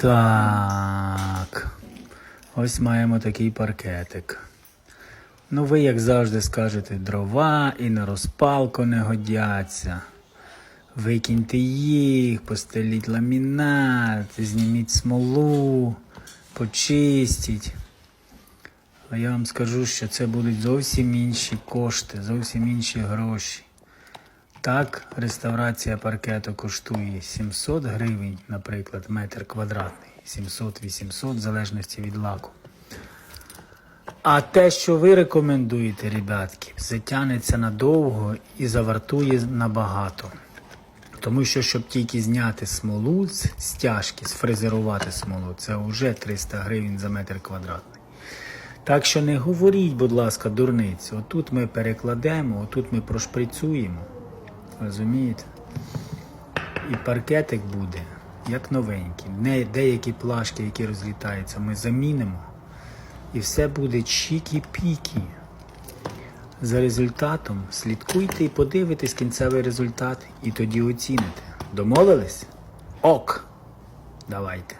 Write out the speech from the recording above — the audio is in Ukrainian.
Так. Ось маємо такий паркетик. Ну, ви, як завжди, скажете, дрова і на розпалку не годяться. Викиньте їх, постеліть ламінат, зніміть смолу, почистіть. А я вам скажу, що це будуть зовсім інші кошти, зовсім інші гроші. Так, реставрація паркету коштує 700 гривень, наприклад, метр квадратний, 700-800, в залежності від лаку. А те, що ви рекомендуєте, ребятки, затягнеться надовго і завартує набагато. Тому що, щоб тільки зняти смолу з стяжки, сфрезерувати смолу, це вже 300 гривень за метр квадратний. Так що не говоріть, будь ласка, дурниці. Отут ми перекладемо, отут ми прошприцюємо. Розумієте? І паркетик буде як новенький. Не деякі плашки, які розлітаються, ми замінимо. І все буде чікі-пікі. За результатом слідкуйте і подивитесь кінцевий результат, і тоді оціните. Домовились? Ок! Давайте.